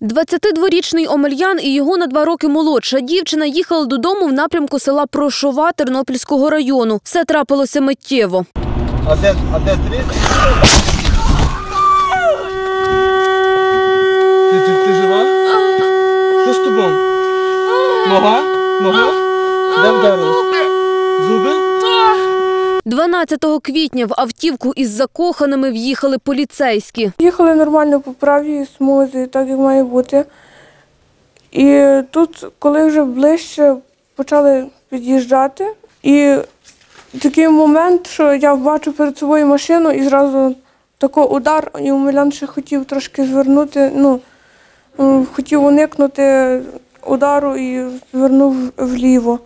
22-річний Омельян і його на два роки молодша дівчина їхали додому в напрямку села Прошова Тернопільського району. Все трапилося миттєво. А де, а де три? Ти, ти, ти жива? Що з тобою? Нога? Нога? 12 квітня в автівку із закоханими в'їхали поліцейські. Їхали нормально по правій смузі, так як має бути. І тут, коли вже ближче почали під'їжджати, і такий момент, що я бачу перед собою машину і зразу такий удар, і Омелян ще хотів трошки звернути, ну, хотів уникнути удару і звернув вліво.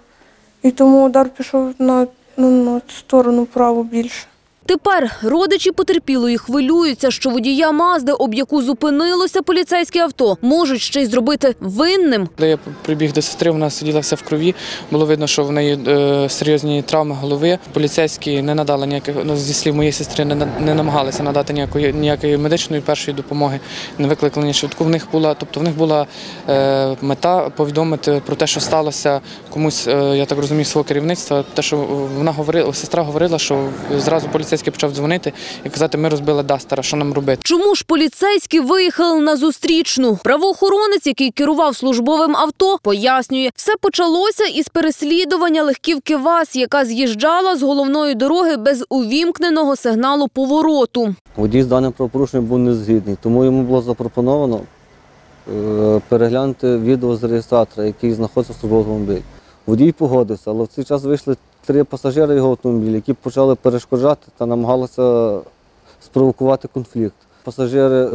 І тому удар пішов на, ну, на сторону праву більше. Тепер родичі потерпілої хвилюються, що водія Мазди, об яку зупинилося поліцейське авто, можуть ще й зробити винним. Коли я прибіг до сестри, вона сиділа вся в крові. Було видно, що в неї е, серйозні травми голови. Поліцейські не надали ніяких, ну, зі слів моєї сестри, не, не намагалися надати ніякої ніякої медичної першої допомоги, не викликали швидку. В них була, тобто в них була е, мета повідомити про те, що сталося комусь, е, я так розумію, свого керівництва. Те, що вона говорила, сестра говорила, що зразу поліцейський почав дзвонити і казати, ми розбили Дастера, що нам робити. Чому ж поліцейські виїхали на зустрічну? Правоохоронець, який керував службовим авто, пояснює, все почалося із переслідування легківки ВАЗ, яка з'їжджала з головної дороги без увімкненого сигналу повороту. Водій з даним правопорушенням був не згідний, тому йому було запропоновано е, переглянути відео з реєстратора, який знаходиться в службовому автомобілі. Водій погодився, але в цей час вийшли три пасажири його автомобіля, які почали перешкоджати та намагалися спровокувати конфлікт. Пасажири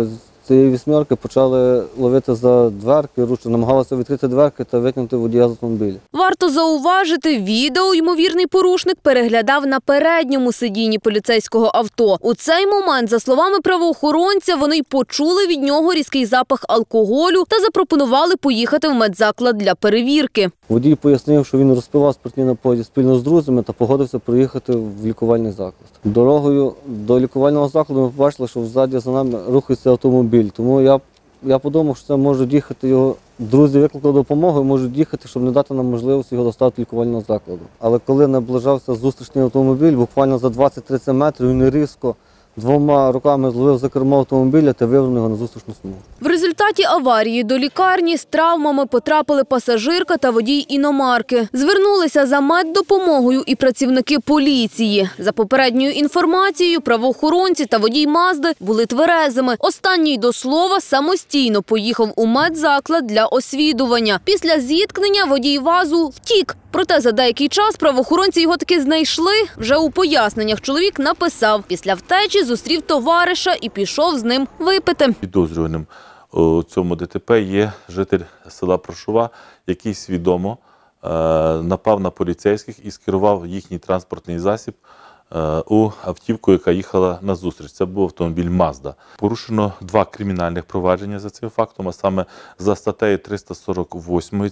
цієї вісьмерки почали ловити за дверки, ручно намагалися відкрити дверки та витягнути водія з автомобіля. Варто зауважити, відео ймовірний порушник переглядав на передньому сидінні поліцейського авто. У цей момент, за словами правоохоронця, вони й почули від нього різкий запах алкоголю та запропонували поїхати в медзаклад для перевірки. Водій пояснив, що він розпивав спиртні напої спільно з друзями та погодився проїхати в лікувальний заклад. Дорогою до лікувального закладу ми побачили, що ззаді за нами рухається автомобіль. Тому я, я подумав, що це можуть їхати його. Друзі викликали допомогу можуть їхати, щоб не дати нам можливості його доставити до лікувального закладу. Але коли наближався зустрічний автомобіль, буквально за 20-30 метрів він різко двома руками зловив за кермо автомобіля та вивернув його на зустрічну смугу. В результаті аварії до лікарні з травмами потрапили пасажирка та водій іномарки. Звернулися за меддопомогою і працівники поліції. За попередньою інформацією, правоохоронці та водій Мазди були тверезими. Останній до слова самостійно поїхав у медзаклад для освідування. Після зіткнення водій вазу втік. Проте за деякий час правоохоронці його таки знайшли. Вже у поясненнях чоловік написав, після втечі зустрів товариша і пішов з ним випити. Підозрюваним у цьому ДТП є житель села Прошова, який свідомо е, напав на поліцейських і скерував їхній транспортний засіб е, у автівку, яка їхала на зустріч. Це був автомобіль Мазда. Порушено два кримінальних провадження за цим фактом, а саме за статтею 348